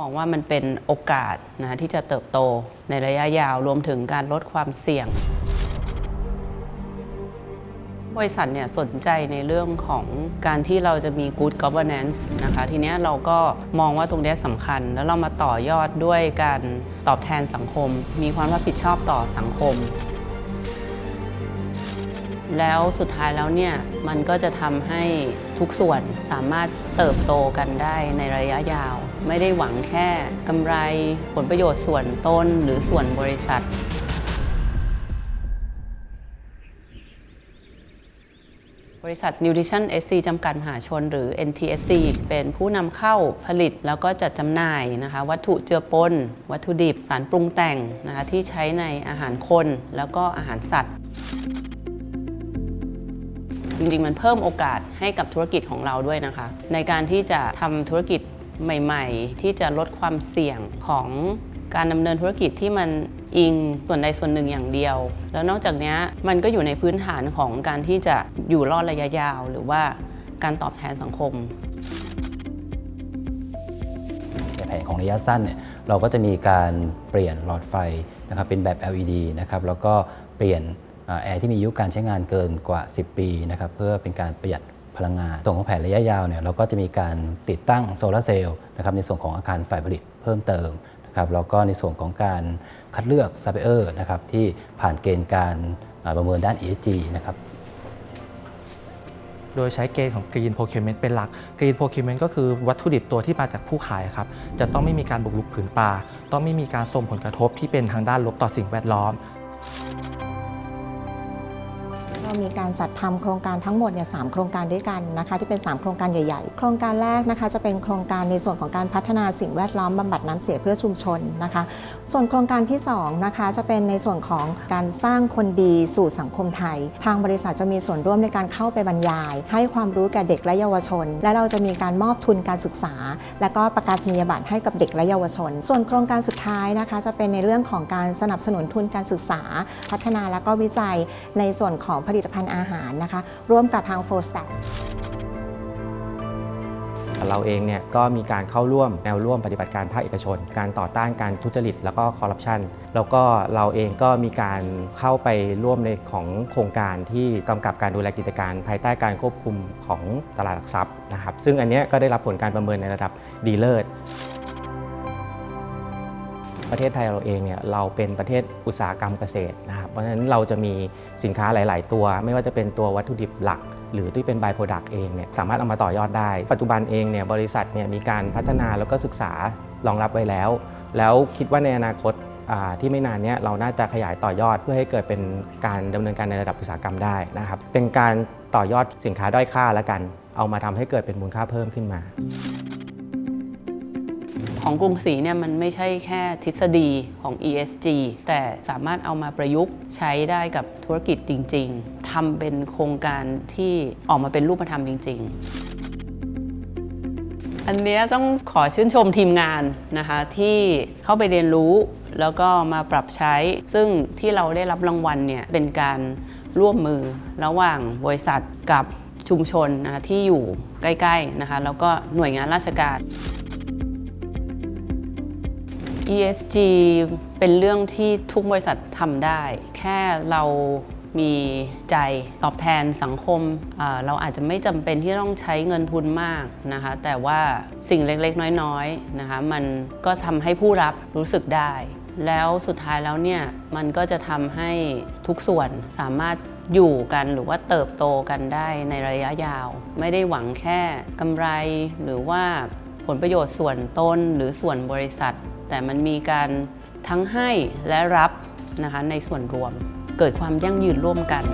มองว่ามันเป็นโอกาสนะที่จะเติบโตในระยะยาวรวมถึงการลดความเสี่ยง บริษัทเนี่ยสนใจในเรื่องของการที่เราจะมี good governance นะคะ ทีเนี้ยเราก็มองว่าตรงนี้สำคัญ แล้วเรามาต่อยอดด้วยการตอบแทนสังคม มีความรับผิดชอบต่อสังคม แล้วสุดท้ายแล้วเนี่ยมันก็จะทำให้ทุกส่วนสามารถเติบโตกันได้ในระยะยาว ไม่ได้หวังแค่กำไรผลประโยชน์ส่วนต้นหรือส่วนบริษัทบริษัท Nutrition SC จำกัดมหาชนหรือ NTSC เป็นผู้นำเข้าผลิตแล้วก็จัดจำหน่ายนะคะ วัตถุเจือปน วัตถุดิบ สารปรุงแต่งนะคะที่ใช้ในอาหารคน แล้วก็อาหารสัตว์ จริงๆ มันเพิ่มโอกาสให้กับธุรกิจของเราด้วยนะคะ ในการที่จะทำธุรกิจใหม่ ๆ ที่จะลดความเสี่ยงของการดำเนินธุรกิจที่มันอิงส่วนใดส่วนหนึ่งอย่างเดียว แล้วนอกจากนี้มันก็อยู่ในพื้นฐานของการที่จะอยู่รอดระยะยาว หรือว่าการตอบแทนสังคมในแผนของระยะสั้นเนี่ยเราก็จะมีการเปลี่ยนหลอดไฟนะครับเป็นแบบ LED นะครับแล้วก็เปลี่ยน แอร์ที่มีอายุการใช้งานเกินกว่า 10 ปีนะครับเพื่อเป็นการประหยัดพลังงานส่วนของแผนระยะยาวเนี่ยเราก็จะมีการติดตั้งโซลาร์เซลล์นะครับในส่วนของอาคารฝ่ายผลิตเพิ่มเติมนะครับแล้วก็ในส่วนของการคัดเลือกซัพพลายเออร์นะครับที่ผ่านเกณฑ์การประเมินด้าน ESG นะครับโดยใช้เกณฑ์ของ Green Procurement เป็นหลัก Green Procurement ก็คือวัตถุดิบตัวที่มาจากผู้ขายครับ จะต้องไม่มีการบุกรุกผืนป่า ต้องไม่มีการส่งผลกระทบที่เป็นทางด้านลบต่อสิ่งแวดล้อม เรามีการจัดทำโครงการทั้งหมดเนี่ยสโครงการด้วยกันนะคะที่เป็น 3 โครงการใหญ่ ๆ โครงการแรกนะคะจะเป็นโครงการในส่วนของการพัฒนาสิ่งแวดล้อมบำบัดน้ำเสียเพื่อชุมชนนะคะ ส่วนโครงการที่2นะคะจะเป็นในส่วนของการสร้างคนดีสู่สังคมไทย ทางบริษัทจะมีส่วนร่วมในการเข้าไปบรรยาย ให้ความรู้แก่เด็กและเยาวชน และเราจะมีการมอบทุนการศึกษา และก็ประกาศนียบัตรให้กับเด็กและเยาวชน ส่วนโครงการสุดท้ายนะคะจะเป็นในเรื่องของการสนับสนุนทุนการศึกษา พัฒนาและก็วิจัยในส่วนของผลิตภัณฑ์อาหารนะคะ ร่วมกับทาง f o r s t a t เราเองเนี่ยก็มีการเข้าร่วมแนวร่วมปฏิบัติการภาคเอกชน การต่อต้านการทุจริต แล้วก็คอร์รัปชันแล้วก็เราเองก็มีการเข้าไปร่วมในของโครงการที่กำกับการดูแลกิจการ ภายใต้การควบคุมของตลาดหลักทรัพย์นะครับซึ่งอันนี้ก็ได้รับผลการประเมินในระดับดีเลิศ ประเทศไทยเราเองเนี่ยเราเป็นประเทศอุตสาหกรรมเกษตรนะครับเพราะฉะนั้นเราจะมีสินค้าหลาย ๆ ตัว ไม่ว่าจะเป็นตัววัตถุดิบหลัก หรือที่เป็นบายโปรดักต์เองเนี่ยสามารถเอามาต่อยอดได้ ปัจจุบันเองเนี่ยบริษัทเนี่ยมีการพัฒนาแล้วก็ศึกษารองรับไว้แล้ว แล้วคิดว่าในอนาคตที่ไม่นานเนี้ยเราน่าจะขยายต่อยอดเพื่อให้เกิดเป็นการดำเนินการในระดับอุตสาหกรรมได้นะครับเป็นการต่อยอดสินค้าด้อยค่าแล้วกัน เอามาทำให้เกิดเป็นมูลค่าเพิ่มขึ้นมา ของกรุงศรีเนี่ยมันไม่ใช่แค่ทฤษฎีของ ESG แต่สามารถเอามาประยุกต์ใช้ได้กับธุรกิจจริง ๆทำเป็นโครงการที่ออกมาเป็นรูปธรรมจริง ๆอันนี้ต้องขอชื่นชมทีมงานนะคะ ที่เข้าไปเรียนรู้แล้วก็มาปรับใช้ ซึ่งที่เราได้รับรางวัลเนี่ย เป็นการร่วมมือระหว่างบริษัทกับชุมชนนะคะที่อยู่ใกล้ ๆ นะคะ แล้วก็หน่วยงานราชการ ESG เป็นเรื่องที่ทุกบริษัททำได้ แค่เรามีใจตอบแทนสังคม เราอาจจะไม่จำเป็นที่ต้องใช้เงินทุนมากนะคะ แต่ว่าสิ่งเล็กๆ น้อยๆนะคะ มันก็ทำให้ผู้รับรู้สึกได้ แล้วสุดท้ายแล้วเนี่ย มันก็จะทำให้ทุกส่วนสามารถอยู่กันหรือว่าเติบโตกันได้ในระยะยาว ไม่ได้หวังแค่กำไรหรือว่าผลประโยชน์ส่วนต้นหรือส่วนบริษัท แต่มันมีการทั้งให้และรับนะคะในส่วนรวมเกิดความยั่งยืนร่วมกัน